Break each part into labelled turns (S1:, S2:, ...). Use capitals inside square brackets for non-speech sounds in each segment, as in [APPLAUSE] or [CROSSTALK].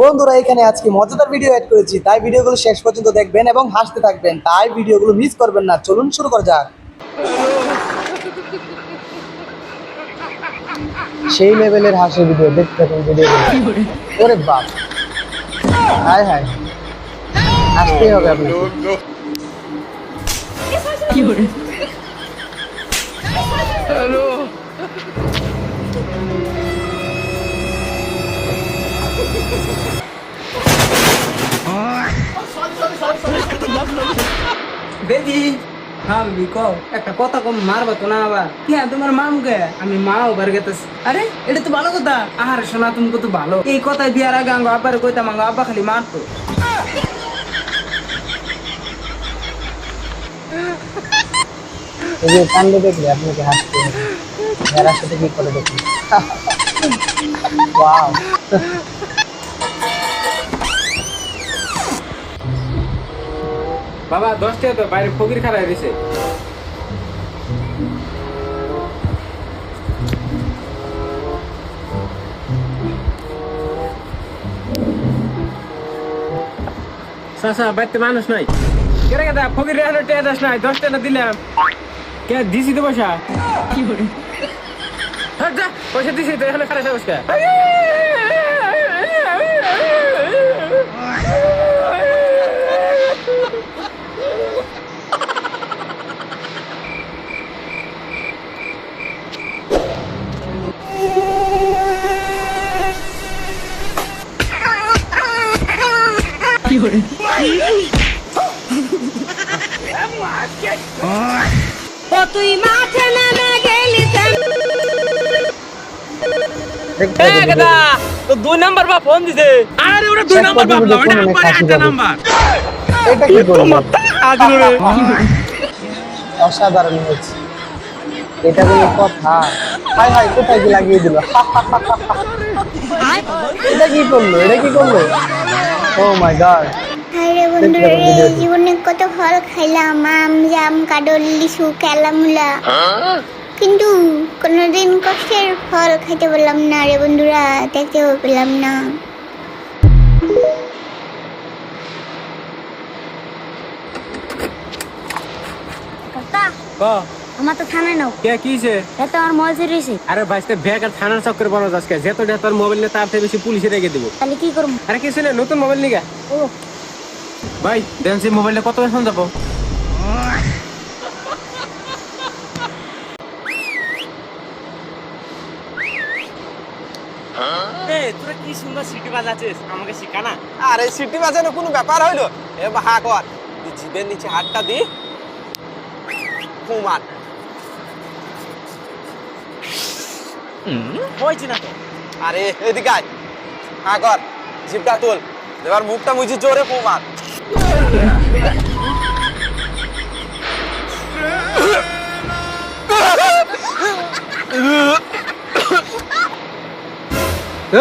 S1: বন্ধুরা এখানে আজকে মজাদার ভিডিও অ্যাড করেছি। তাই ভিডিওগুলো শেষ পর্যন্ত দেখবেন এবং হাসতে থাকবেন। তাই ভিডিওগুলো মিস করবেন না। চলুন শুরু করা যাক। সেই লেভেলের হাসির ভিডিও দেখতে থাকুন ভিডিও ওরে বাপ। হায় হায়। হাসতেই হবে আপনাকে
S2: বেবি হ্যাঁ বেবি কও একটা কথা কম, মারবা তো না আবার। হ্যাঁ তোমার মা মুখে আমি মা ওবার গেতেছি। আরে, এটা তো ভালো কথা। আর শোনা তুমি কত ভালো। এই কথায় বিয়ার আগে আঙ্গো আব্বার কইতাম, আঙ্গো আব্বা খালি মারতো।
S1: এই যে কাণ্ড দেখলে, আপনাকে হাসতে যারা সাথে কি করে দেখুন ওয়াও [LAUGHS]
S2: বাবা দশটা তো বাইরে ফকির খারাপ দিছে। চাচা বাড়িতে মানুষ নাই। কেরে কেদা ফকির রেহানো টেয়া দাস নাই দশ টাকা দিলাম। কে দিছি তো পয়সা? কি করে? পয়সা দিছি তো এখানে খারাপ বসকা
S3: ও তুই মাঠে নেমে গেলি
S1: দেখতে থাকুন ভিডিও।
S2: তো দুই নাম্বার বা ফোন দিছে। আরে ওটা দুই নাম্বার
S1: পর্যন্ত
S2: ওটা আমার একটা নাম্বার।
S1: এটা কি করব? অসাধারণ হয়েছে। এটা কোনো কথা। হাই হাই কোথায় কি লাগিয়ে দিল? এটা কি করল? এটা কি করল? ও মাই গড
S3: আরে বন্ধুরা রে জীবনে কত ফল খাইলাম আম জাম কাডল লিচু কেলামুলা কিন্তু কোনোদিন কষ্টের ফল খাইতে পারলাম না রে বন্ধুরা দেখতেও পেলাম না।
S2: ক?
S3: আমার তো থানায় নাও।
S2: কে কিছে
S3: এত আমার মজা রয়েছে
S2: আরে ভাইস্তে ব্যাগ আর থানার চক্কর বড় আজকে। যেত তোর মোবাইল নিয়ে তার থেকে বেশি পুলিশে রেখে দিব।
S3: তাহলে কি করব?
S2: আরে কিছু না নতুন মোবাইল নিগা
S3: ও।
S2: ভাই দেন সেই মোবাইলটা কত বেতন যাব তোরা কি সুন্দর সিটি বাজাচ্ছিস? আমাকে শিখা না?
S4: আরে সিটি বাজানো কোনো ব্যাপার হইল? এ বাহা কর জিভের নিচে হাতটা দি। কুমার
S2: হয়েছে না তো?
S4: আরে এদিকে আয়। হা কর। জিভটা তোল। এবার মুখটা মুছি জোরে কুমার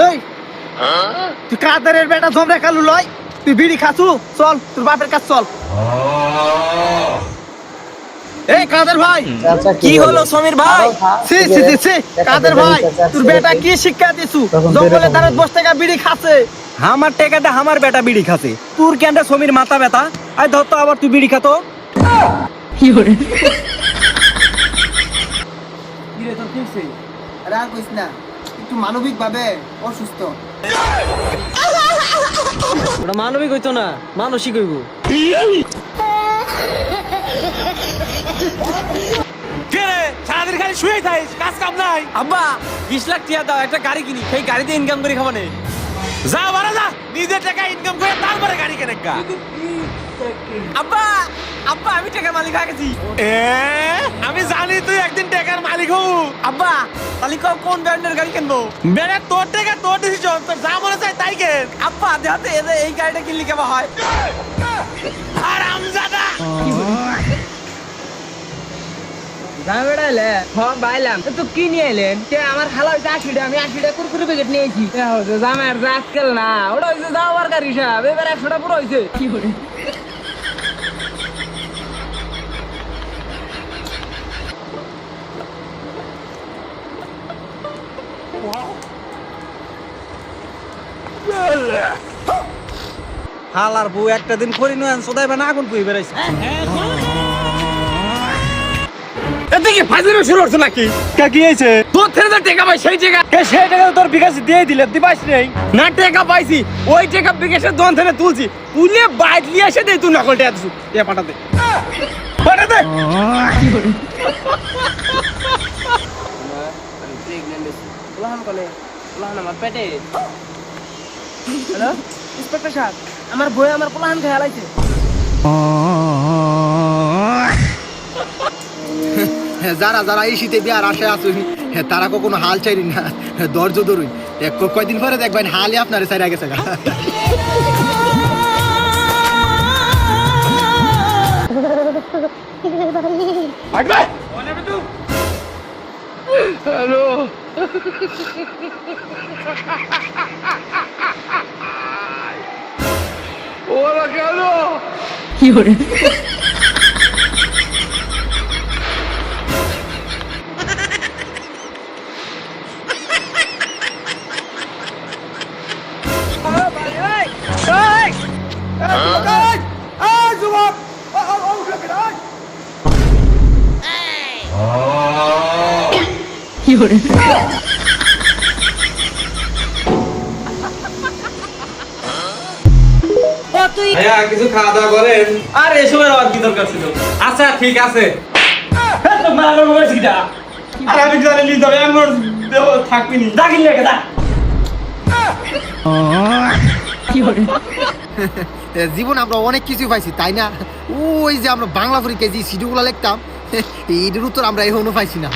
S1: এই তুই কাদারের বেটা ধমরে খালু লয়। তুই বিড়ি খাসু? চল তোর বাপের কাছে চল।
S4: এই কাদের ভাই?
S1: কি হলো
S4: সমীর
S1: সি সি সি সি কাদের ভাই? তোর বেটা কি শিক্ষা দিছু? জঙ্গলে ধারে বস টাকা বিড়ি খাচ্ছে।
S4: আমার টেকাতে আমার বেটা বিড়ি খাতে তোর কেনটা সমীর মাথা ব্যথা? আই ধর তো আবার তুই বিড়ি খাতো
S2: কিরে তোর কিছে
S1: আরে আর কইস না একটু মানবিক ভাবে অসুস্থ।
S2: ওটা মানবিক হইতো না মানসিক হইব। [LAUGHS] সারাদিন খালি শুয়ে থাকিস কাজ কাম নাই। আব্বা বিশ লাখ টিয়া দাও একটা গাড়ি কিনি সেই গাড়িতে ইনকাম করে খাব যা বারা যা নিজের টাকা ইনকাম করে তারপরে গাড়ি কেনে গা। আব্বা আব্বা আমি টাকার মালিক হয়ে গেছি। আমি জানি তুই একদিন টাকার মালিক হবু। আব্বা তাহলে কোন ব্র্যান্ডের গাড়ি কিনবো? বেড়ে তোর টাকা তোর ডিসিশন তোর যা মনে চায় তাই কেন? আব্বা দেখাতে এই গাড়িটা কিনলে কেমন হয়?
S5: দাম বেড়াইলে হ্যাঁ বাইলাম। তো কি নিয়ে এলেন? আমার খালা হয়েছে আশিটা আমি আশিটা কুরকুরি প্যাকেট নিয়েছি না ওটা হয়েছে যাওয়ার গাড়ি হিসাব। এবার একশোটা পুরো হয়েছে কি করে
S2: হালার বউ একটা দিন করি নয় সদাইবে না আগুন পুই বেড়াইছে। এদিকে ফাজিলে শুরু হচ্ছে নাকি? কে কি হয়েছে তোর থেকে তো টাকা পাই সেই টাকা। কে সেই টাকা তো তোর বিকাশে দিয়ে দিলে? দিবাস নেই। না টাকা পাইছি। ওই টাকা বিকাশের দোকান থেকে তুলছি। তুলে বাইক নিয়ে এসে দে তুই নকল টাকা দিছু। এ পাঠাতে পাঠাতে
S6: আমার পেটে। হ্যালো? ইন্সপেক্টর সাহেব আমার বই আমার পোলাহান খেয়াল আছে
S7: হ্যাঁ, [LAUGHS] যারা যারা এই শীতে বিয়ার আশায় আছেন হ্যাঁ, তারা কখনো হাল চাইরি না। ধৈর্য ধরুন। এক কয়দিন পরে দেখবেন হালই আপনার চাইরা গেছে গা।
S2: ভাইয়া কিছু খাওয়া দাওয়া করেন? আর এসবের আর কি দরকার ছিল? আচ্ছা ঠিক আছে। আর আমি জানি লি তবে আমার থাকবি নি। দাগিল লেগে দা
S7: জীবন আমরা অনেক কিছু পাইছি তাই না? ওই যে আমরা বাংলা পরীক্ষা যে সিডিগুলো লিখতাম এইটার উত্তর আমরা এখনও পাইছি না